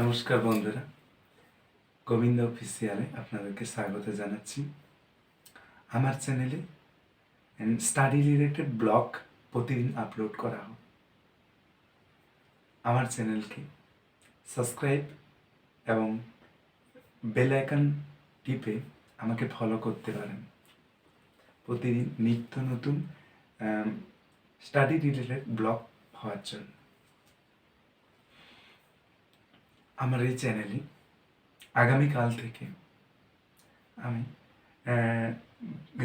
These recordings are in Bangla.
নমস্কার বন্ধুরা। গোবিন্দ অফিসিয়ালে আপনাদেরকে স্বাগত জানাচ্ছি। আমার চ্যানেলে স্টাডি রিলেটেড ব্লগ প্রতিদিন আপলোড করা হয় আমার চ্যানেলকে সাবস্ক্রাইব এবং বেল আইকন টিপে আমাকে ফলো করতে পারেন। প্রতিদিন নিত্য নতুন স্টাডি রিলেটেড ব্লগ হওয়ার জন্য। আমার এই চ্যানেলে আগামীকাল থেকে আমি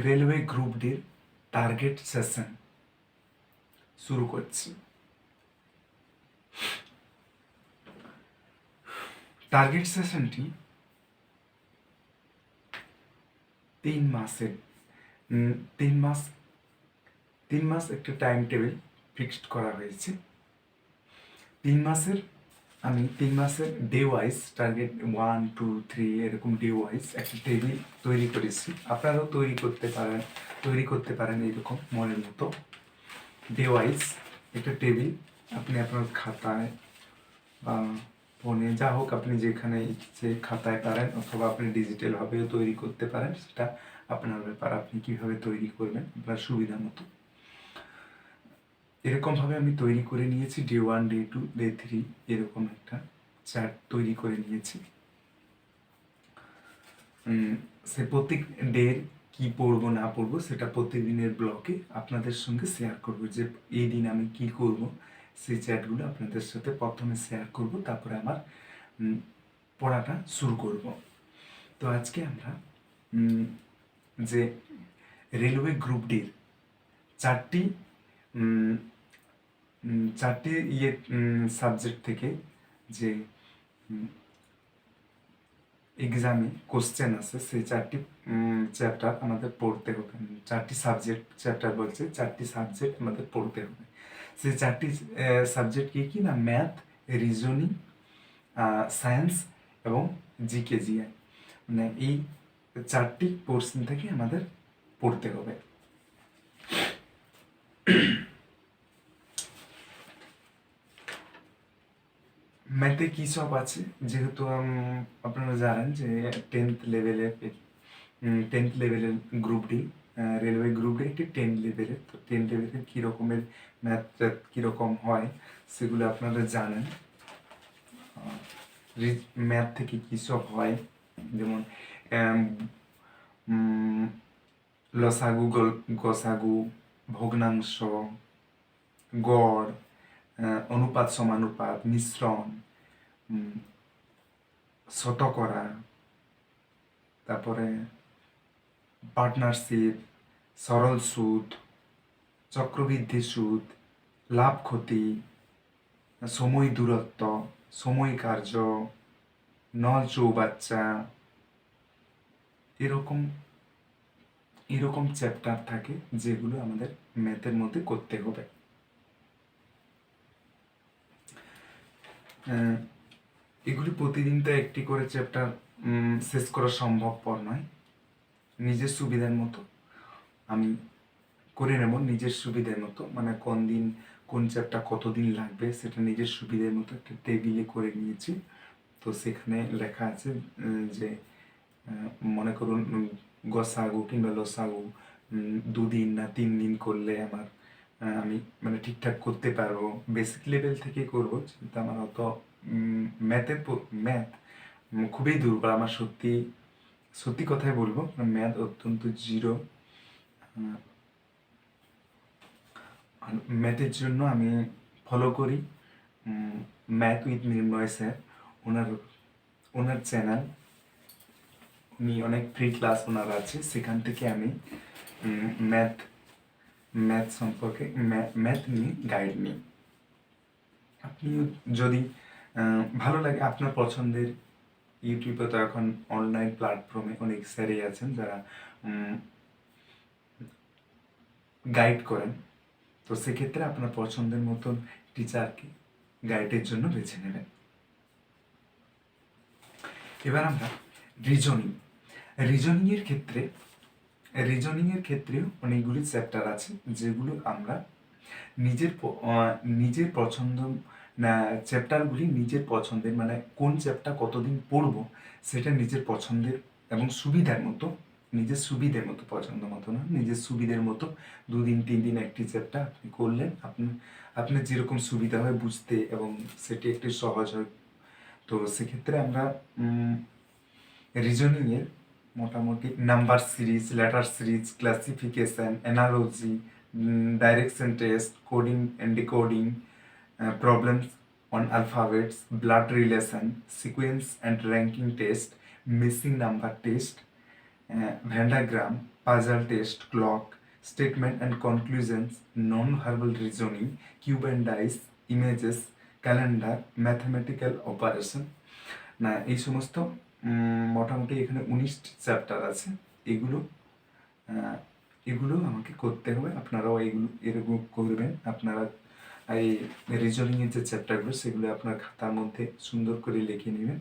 রেলওয়ে গ্রুপ ডির টার্গেট সেশন শুরু করছি। টার্গেট সেশনটি তিন মাসের তিন মাস তিন মাস একটা টাইম টেবিল ফিক্সড করা হয়েছে। তিন মাসের আমি তিন মাসের day wise target one two three এরকম ডে ওয়াইজ একটা টেবিল তৈরি করেছি। আপনারাও তৈরি করতে পারেন, তৈরি করতে পারেন এরকম মনের মতো। ডে ওয়াইজ একটা টেবিল আপনি আপনার খাতায় বা ফোনে যা হোক আপনি যেখানে ইচ্ছে খাতায় পারেন অথবা আপনি ডিজিটালভাবেও তৈরি করতে পারেন, সেটা আপনার ব্যাপার। আপনি কীভাবে তৈরি করবেন আপনার সুবিধা মতো। এরকমভাবে আমি তৈরি করে নিয়েছি day one day two day three এরকম একটা চার্ট তৈরি করে নিয়েছি। সে প্রত্যেক ডের কি পড়ব, না পড়ব, সেটা প্রতিদিনের ব্লকে আপনাদের সঙ্গে শেয়ার করব যে, এই দিন আমি কি করব, সেই চ্যাটগুলো আপনাদের সাথে প্রথমে শেয়ার করব, তারপরে আমার পড়াটা শুরু করব। তো আজকে আমরা যে রেলওয়ে গ্রুপ ডির চারটি চারটি ইয়ে সাবজেক্ট থেকে যে এক্সামে কোশ্চেন আছে, সেই চারটি চ্যাপ্টার আমাদের পড়তে হবে। চারটি সাবজেক্ট চ্যাপ্টার বলছে, চারটি সাবজেক্ট আমাদের পড়তে হবে। সেই চারটি সাবজেক্ট কি কি না? ম্যাথ রিজনিং সায়েন্স এবং জিকে জিআই মানে এই চারটি পোর্শন থেকে আমাদের পড়তে হবে। ম্যাথে কী সব আছে? যেহেতু আপনারা জানেন যে টেন্থ লেভেলের টেন্থ লেভেলের group D railway group D একটি টেন্থ লেভেলের তো টেন্থ লেভেলের কী রকমের ম্যাথ কীরকম হয়, সেগুলো আপনারা জানেন। ম্যাথ থেকে কী সব হয়? যেমন লসাগু, গল- গসাগু, ভগ্নাংশ, গড় অনুপাত সমানুপাত মিশ্রণ উম, শতকরা তারপরে পার্টনারশিপ সরল সুদ চক্রবৃদ্ধি সুদ লাভ ক্ষতি সময় দূরত্ব সময় কার্য নল চৌবাচ্চা এরকম এরকম চ্যাপ্টার থাকে যেগুলো আমাদের ম্যাথের মধ্যে করতে হবে। এগুলি প্রতিদিন তো একটি করে চ্যাপ্টার শেষ করা সম্ভবপর নয়। নিজের সুবিধার মতো আমি করে নেব নিজের সুবিধার মতো। মানে কোন দিন, কোন চ্যাপ্টার কতদিন লাগবে সেটা নিজের সুবিধার মতো একটা টেবিলে করে নিয়েছি। তো সেখানে লেখা আছে যে মনে করুন গসাগু কিংবা লসাগু দুদিন না তিন দিন করলে আমার আমি মানে ঠিকঠাক করতে পারব। বেসিক লেভেল থেকে করব, কিন্তু আমার অত ম্যাথের ম্যাথ খুবই দুর্বল। আমার সত্যি সত্যি কথাই বলব ম্যাথ অত্যন্ত জিরো। ম্যাথের জন্য আমি ফলো করি ম্যাথ উইথ নির্ময় স্যার। ওনার ওনার চ্যানেল, উনি অনেক ফ্রি ক্লাস ওনার আছে, সেখান থেকে আমি ম্যাথ ম্যাথ সম্পর্কে ম্যাথ নিয়ে গাইড নিই। আপনি যদি ভালো লাগে আপনার পছন্দের ইউটিউবে তো এখন অনলাইন প্ল্যাটফর্মে অনেক স্যারই আছেন যারা গাইড করেন। তো সেক্ষেত্রে আপনার পছন্দের মতন টিচারকে গাইডের জন্য বেছে নেবেন। এবার আমরা রিজনিং রিজনিংয়ের ক্ষেত্রে রিজনিংয়ের ক্ষেত্রেও অনেকগুলি চ্যাপ্টার আছে যেগুলো আমরা নিজের নিজের পছন্দ চ্যাপ্টারগুলি নিজের পছন্দের মানে কোন চ্যাপ্টার কতদিন পড়ব সেটা নিজের পছন্দের এবং সুবিধার মতো, নিজের সুবিধের মতো পছন্দ মতো না, নিজের সুবিধের মতো দুদিন তিন দিন একটি চ্যাপ্টার আপনি করলেন, আপনি, আপনার যেরকম সুবিধা হয় বুঝতে এবং সেটি একটি সহজ হয়। তো সেক্ষেত্রে আমরা রিজনিংয়ের মোটামুটি number series letter series classification analogy direction test coding and decoding problems on alphabets, blood relation, sequence and ranking test, missing number test, uh, Vendagram, puzzle test, clock, statement and conclusions, non-verbal reasoning, cube and dice, images, calendar, mathematical operation. না এই সমস্ত মোটামুটি এখানে উনিশটি চ্যাপ্টার আছে এগুলো এগুলো আমাকে করতে হবে আপনারাও এগুলো এরকম করবেন আপনারা এই রিজনিংয়ের যে চ্যাপ্টারগুলো সেগুলো আপনার খাতার মধ্যে সুন্দর করে লিখে নেবেন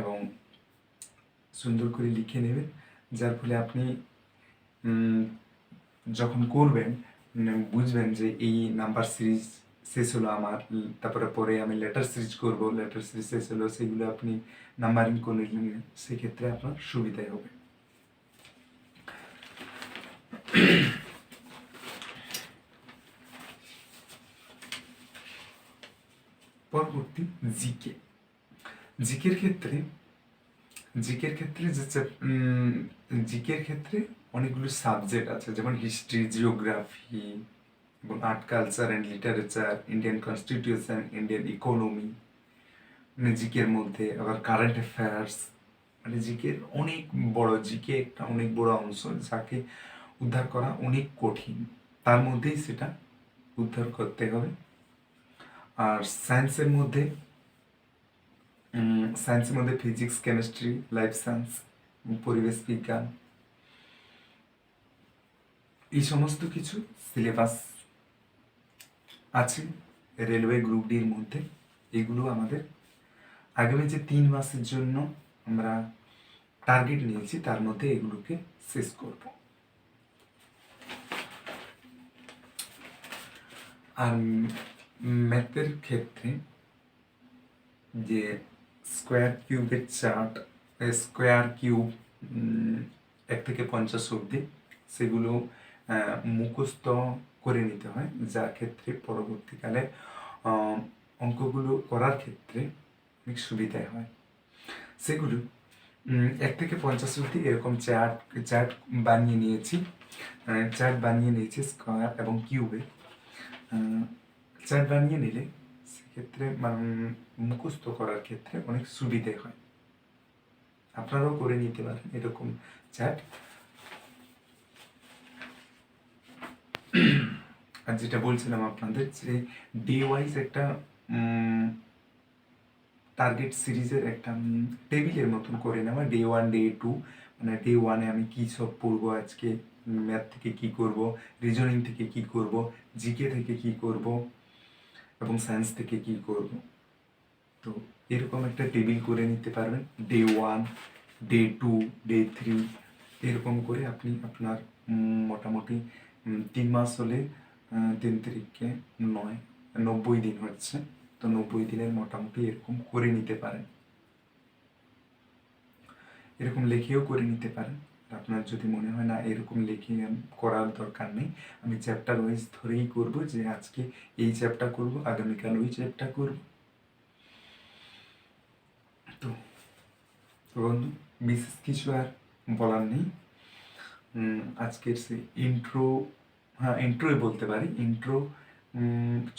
এবং সুন্দর করে লিখে নেবেন। যার ফলে আপনি যখন করবেন বুঝবেন যে এই নাম্বার সিরিজ শেষ হলো আমার, তারপরে পরে আমি লেটার সিরিজ করব লেটার সিরিজ শেষ হলো, সেগুলো আপনি নাম্বারিং করে নিলেন, সেক্ষেত্রে আপনার সুবিধাই হবে। পরবর্তী জিকে। জিকের ক্ষেত্রে জিকের ক্ষেত্রে যে জিকের ক্ষেত্রে অনেকগুলো সাবজেক্ট আছে, যেমন হিস্ট্রি জিওগ্রাফি এবং art culture and literature Indian constitution Indian economy মানে জিকের মধ্যে, আবার কারেন্ট অ্যাফেয়ার্স মানে জিকের অনেক বড়, জিকে একটা অনেক বড় অংশ, যাকে উদ্ধার করা অনেক কঠিন। তার মধ্যেই সেটা উদ্ধার করতে হবে। আর সায়েন্সের মধ্যে সায়েন্সের মধ্যে ফিজিক্স কেমিস্ট্রি লাইফ সায়েন্স পরিবেশ বিজ্ঞান, এই সমস্ত কিছু সিলেবাস আছে রেলওয়ে গ্রুপ ডির মধ্যে। এগুলো আমাদের আগামী যে তিন মাসের জন্য আমরা টার্গেট নিয়েছি, তার মধ্যে এগুলোকে শেষ করব। আর ম্যাথের ক্ষেত্রে যে স্কোয়ার কিউবের চার্ট স্কোয়ার কিউব এক থেকে পঞ্চাশ অবধি সেগুলো মুখস্থ করে নিতে হয়। যার ক্ষেত্রে পরবর্তীকালে অঙ্কগুলো করার ক্ষেত্রে অনেক সুবিধায় হয়। সেগুলো এক থেকে পঞ্চাশ অবধি এরকম চার্ট চার্ট বানিয়ে নিয়েছি। চার্ট বানিয়ে নিয়েছি স্কোয়ার এবং কিউবে চার্ট বানিয়ে নিলে সেক্ষেত্রে মানে মুখস্থ করার ক্ষেত্রে অনেক সুবিধে হয়। আপনারাও করে নিতে পারেন এরকম চার্ট আর যেটা বলছিলাম আপনাদের যে ডে ওয়াইজ একটা টার্গেট সিরিজের একটা টেবিলের মতন করে নেওয়া। ডে ওয়ান ডে টু মানে ডে ওয়ানে আমি কী সব পড়ব আজকে ম্যাথ থেকে কি করব রিজনিং থেকে কি করব জিকে থেকে কি করব এবং সায়েন্স থেকে কি করব? তো এরকম একটা টেবিল করে নিতে পারবেন। Day one day two day three এরকম করে আপনি আপনার মোটামুটি তিন মাস হলে তিন তারিখে নয়, নব্বই দিন হচ্ছে। তো নব্বই দিনের মোটামুটি এরকম করে নিতে পারেন। এরকম লেখেও করে নিতে পারেন। আপনার যদি মনে হয় না এরকম লিখে করার দরকার নেই, আমি চ্যাপ্টার ওয়াইজ ধরেই করব যে আজকে এই চ্যাপ্টার করব, আগামীকাল ওই চ্যাপ্টার করব। তো বন্ধু, বিশেষ কিছু আর বলার নেই। আজকের সে ইন্ট্রো হ্যাঁ ইন্ট্রোই বলতে পারি। ইন্ট্রো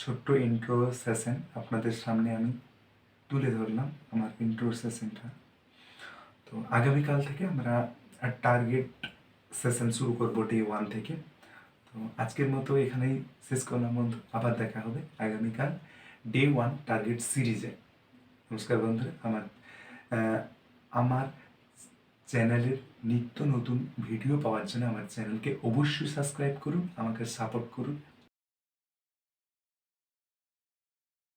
ছোট্ট ইন্ট্রো সেশন আপনাদের সামনে আমি তুলে ধরলাম, আমার ইন্ট্রো সেশনটা তো, আগামীকাল থেকে আমরা টার্গেট সেশন শুরু করব ডে ওয়ান থেকে। তো আজকের মতো এখানেই শেষ করলাম বন্ধু, আবার দেখা হবে আগামীকাল ডে ওয়ান টার্গেট সিরিজে নমস্কার বন্ধুরা, আমার আমার চ্যানেলের নিত্য নতুন ভিডিও পাওয়ার জন্য আমার চ্যানেলকে অবশ্যই সাবস্ক্রাইব করুন, আমাকে সাপোর্ট করুন।